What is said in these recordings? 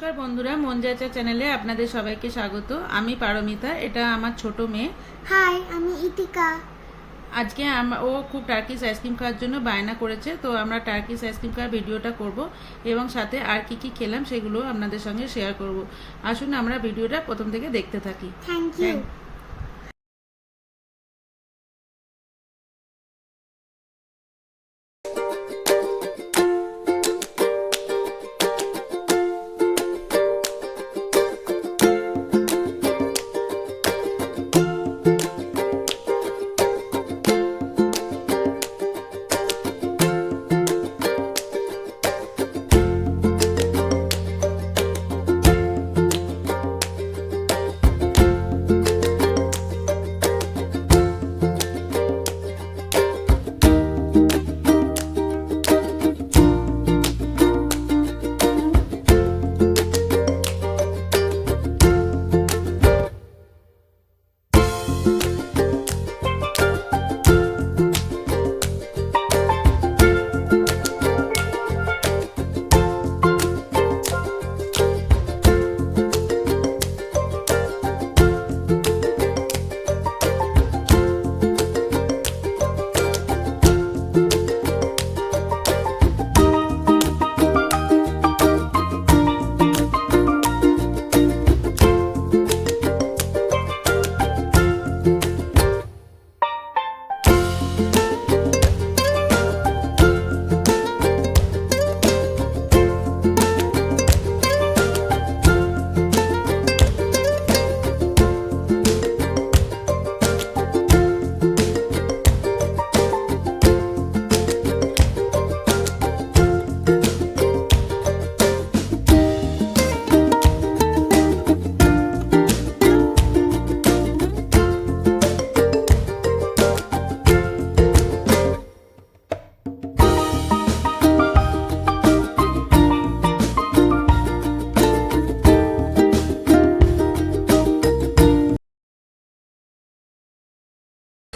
নমস্কার বন্ধুরা মন যাচা চ্যানেলে আপনাদের সবাইকে স্বাগত। আমি পারমিতা এটা আমার ছোট মেয়ে। হাই আমি ইতিকা। আজকে আমরা ও খুব টার্কিস আইসক্রিম খাওয়ার জন্য বায়না করেছে তো আমরা টার্কিস আইসক্রিম খাওয়ার ভিডিওটা করব এবং সাথে আর কি কি খেলাম সেগুলো আপনাদের সঙ্গে শেয়ার করব। আসুন আমরা ভিডিওটা প্রথম থেকে দেখতে থাকি। Thank you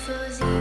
Frozen.